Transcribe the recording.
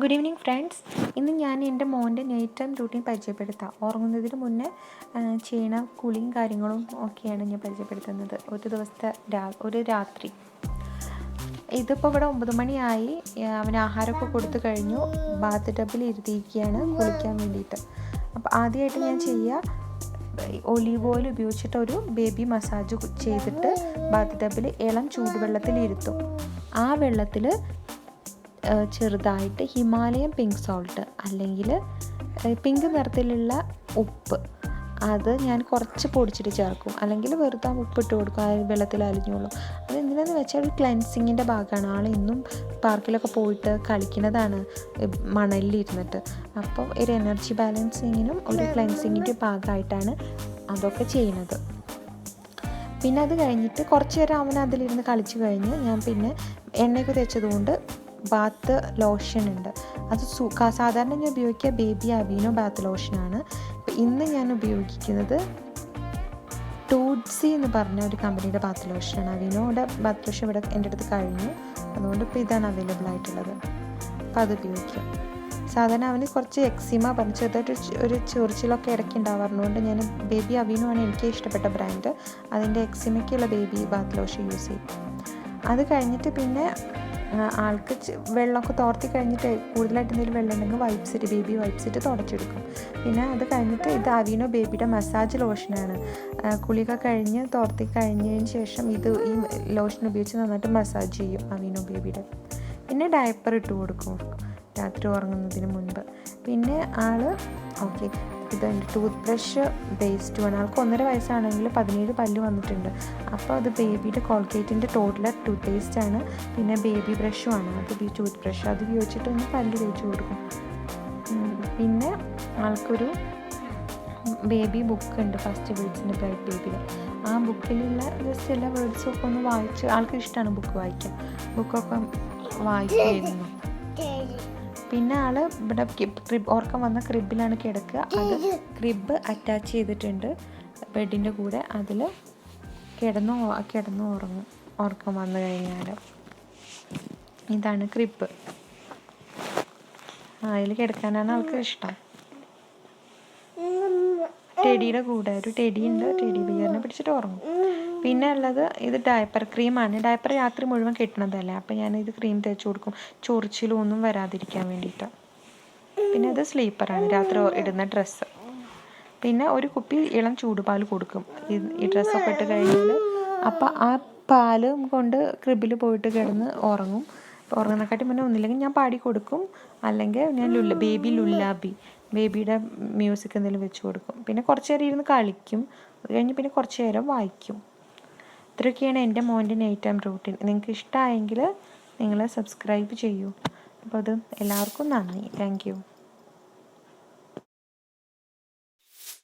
Good evening friends ഇന്ന് ഞാൻ എന്റെ മോന്റെ നൈറ്റ് ടൈം റൂട്ടീൻ പരിചയപ്പെടുത്താം. ഉറങ്ങുന്നതിന് മുന്നേ ചെയ്യണ കുളിയും കാര്യങ്ങളും ഒക്കെയാണ് ഞാൻ പരിചയപ്പെടുത്തുന്നത്. ഒരു ദിവസത്തെ രാ ഒരു രാത്രി. ഇതിപ്പോൾ ഇവിടെ ഒമ്പത് മണിയായി. അവൻ ആഹാരമൊക്കെ കൊടുത്തു കഴിഞ്ഞു. ബാത്ത് ടബിൽ ഇരുത്തിയിരിക്കുകയാണ് കുളിക്കാൻ വേണ്ടിയിട്ട്. അപ്പോൾ ആദ്യമായിട്ട് ഞാൻ ചെയ്യുക ഒലീവ് ഓയിൽ ഉപയോഗിച്ചിട്ട് ഒരു ബേബി മസാജ് ചെയ്തിട്ട് ബാത്ത് ടബിൽ ഇളം ചൂടുവെള്ളത്തിൽ ഇരുത്തും. ആ വെള്ളത്തിൽ ചെറുതായിട്ട് ഹിമാലയൻ പിങ്ക് സോൾട്ട് അല്ലെങ്കിൽ പിങ്ക് നിറത്തിലുള്ള ഉപ്പ്. അത് ഞാൻ കുറച്ച് പൊടിച്ചിട്ട് ചേർക്കും. അല്ലെങ്കിൽ വെറുതെ ഉപ്പിട്ട് കൊടുക്കും. ആ വെള്ളത്തിൽ അലിഞ്ഞോളും. അത് എന്തിനാന്ന് വെച്ചാൽ ഒരു ക്ലെൻസിങ്ങിന്റെ ഭാഗമാണ്. ആൾ ഇന്നും പാർക്കിലൊക്കെ പോയിട്ട് കളിക്കുന്നതാണ് മണലിലിരുന്നിട്ട് അപ്പോൾ ഒരു എനർജി ബാലൻസിങ്ങിനും ഒരു ക്ലെൻസിങ്ങിന്റെ ഭാഗമായിട്ടാണ് അതൊക്കെ ചെയ്യുന്നത്. പിന്നെ അത് കഴിഞ്ഞിട്ട് കുറച്ച് നേരം അവൻ അതിലിരുന്ന് കളിച്ചു കഴിഞ്ഞ് ഞാൻ പിന്നെ എണ്ണയൊക്കെ തേച്ചതുകൊണ്ട് ബാത്ത് ലോഷൻ ഉണ്ട്. അത് സാധാരണ ഞാൻ ഉപയോഗിക്കുക ബേബി അവീനോ ബാത്ത് ലോഷനാണ് ഇന്ന് ഞാൻ ഉപയോഗിക്കുന്നത് ടൂഡ്സി എന്ന് പറഞ്ഞ ഒരു കമ്പനിയുടെ ബാത്ത് ലോഷനാണ് അവീനോയുടെ ബാത്ത് ലോഷൻ ഇവിടെ എന്റെ അടുത്ത് കഴിഞ്ഞു. അതുകൊണ്ട് ഇപ്പോൾ ഇതാണ് അവൈലബിൾ ആയിട്ടുള്ളത്. അപ്പോൾ അത് ഉപയോഗിക്കാം സാധാരണ അവന് കുറച്ച് എക്സിമ പറഞ്ഞു ചെറുതായിട്ട് ഒരു ചൊറിച്ചിലൊക്കെ ഇടയ്ക്ക് ഉണ്ടാവാറുണ്ട് ഞാൻ ബേബി അവീനോ ആണ് എനിക്ക് ഇഷ്ടപ്പെട്ട ബ്രാൻഡ് അതിന്റെ എക്സിമയ്ക്കുള്ള ബേബി ബാത്ത് ലോഷൻ യൂസ് ചെയ്യും. അത് കഴിഞ്ഞിട്ട് പിന്നെ ആൾക്ക് വെള്ളമൊക്കെ തോർത്തി കഴിഞ്ഞിട്ട് കൂടുതലായിട്ട് എന്തെങ്കിലും വെള്ളം ഉണ്ടെങ്കിൽ വൈപ്സ് ഇട്ട് ബേബി വൈപ്സ് ഇട്ട് തുടച്ചെടുക്കും. പിന്നെ അത് കഴിഞ്ഞിട്ട് ഇത് അവീനോ ബേബിയുടെ മസാജ് ലോഷനാണ് കുളിക കഴിഞ്ഞ് തോർത്തി കഴിഞ്ഞതിന് ശേഷം ഇത് ഈ ലോഷൻ ഉപയോഗിച്ച് നന്നായിട്ട് മസാജ് ചെയ്യും അവീനോ ബേബിയുടെ പിന്നെ ഡയപ്പർ ഇട്ട് കൊടുക്കും. രാത്രി ഉറങ്ങുന്നതിന് മുൻപ്. പിന്നെ ആൾ ഓക്കെ ഇതുണ്ട് ടൂത്ത് ബ്രഷ് ബേസ്ഡ് ആണ് ആൾക്ക് ഒന്നര വയസ്സാണെങ്കിൽ പതിനേഴ് പല്ല് വന്നിട്ടുണ്ട്. അപ്പോൾ അത് ബേബിയുടെ കോൾഗേറ്റിന്റെ ടോട്ടലർ ടൂത്ത് പേസ്റ്റ് ആണ്. പിന്നെ ബേബി ബ്രഷും ആണ്. അത് ടൂത്ത് ബ്രഷ് അത് ഉപയോഗിച്ചിട്ട് ഒന്ന് പല്ല് തേച്ച് കൊടുക്കും. പിന്നെ ആൾക്കൊരു ബേബി ബുക്ക് ഉണ്ട്. ഫസ്റ്റ് വേർഡ്സിന്റെ ബ്രൈറ്റ് ബേബിയിൽ ആ ബുക്കിലുള്ള ജസ്റ്റ് എല്ലാ വേർഡ്സൊക്കെ ഒന്ന് വായിച്ച് ആൾക്ക് ഇഷ്ടമാണ് ബുക്ക് വായിക്കാൻ. ബുക്കൊക്കെ വായിക്കുമായിരുന്നു. പിന്നെ ആൾ ഇവിടെ ക്രിബ് ഓർക്കം വന്ന ക്രിബിലാണ് കിടക്കുക. അത് ക്രിബ് അറ്റാച്ച് ചെയ്തിട്ടുണ്ട്. ബെഡിന്റെ കൂടെ അതിൽ കിടന്നു കിടന്നു ഉറങ്ങും. ഉറക്കം വന്നു കഴിഞ്ഞാൽ ഇതാണ് ക്രിബ്. അതിൽ കിടക്കാനാണ് ആൾക്ക് ഇഷ്ടം. ടെഡിയുടെ കൂടെ. ഒരു ടെഡി ഉണ്ട്. ടെഡി ബിയറിനെ പിടിച്ചിട്ട് ഉറങ്ങും. പിന്നെ ഉള്ളത് ഇത് ഡയപ്പർ ക്രീമാണ് ഡയപ്പർ രാത്രി മുഴുവൻ കിട്ടണതല്ലേ. അപ്പം ഞാൻ ഇത് ക്രീം തേച്ച് കൊടുക്കും. ചൊറിച്ചിലും ഒന്നും വരാതിരിക്കാൻ വേണ്ടിയിട്ട്. പിന്നെ ഇത് സ്ലീപ്പറാണ് രാത്രി ഇടുന്ന ഡ്രസ്സ് പിന്നെ ഒരു കുപ്പി ഇളം ചൂടുപാൽ കൊടുക്കും. ഈ ഡ്രസ്സൊക്കെ ഇട്ട് കഴിഞ്ഞാൽ അപ്പം ആ പാലും കൊണ്ട് ക്രിബിൽ പോയിട്ട് കിടന്ന് ഉറങ്ങും. ഉറങ്ങുന്നക്കാട്ടി മുന്നേ ഒന്നില്ലെങ്കിൽ ഞാൻ പാടി കൊടുക്കും. അല്ലെങ്കിൽ ഞാൻ ലുല്ല ബേബി ലുല്ലാബി. ബേബിയുടെ മ്യൂസിക് എന്തെങ്കിലും വെച്ച് കൊടുക്കും. പിന്നെ കുറച്ച് നേരം ഇരുന്ന് കളിക്കും. അത് കഴിഞ്ഞ് പിന്നെ കുറച്ച് നേരം വായിക്കും. ഇത്രയൊക്കെയാണ് എന്റെ മോന്റെ നൈറ്റ് ടൈം റൂട്ടീൻ. നിങ്ങൾക്ക് ഇഷ്ടമായെങ്കിൽ നിങ്ങൾ സബ്സ്ക്രൈബ് ചെയ്യൂ. അപ്പോൾ അത് എല്ലാവർക്കും നന്ദി. താങ്ക്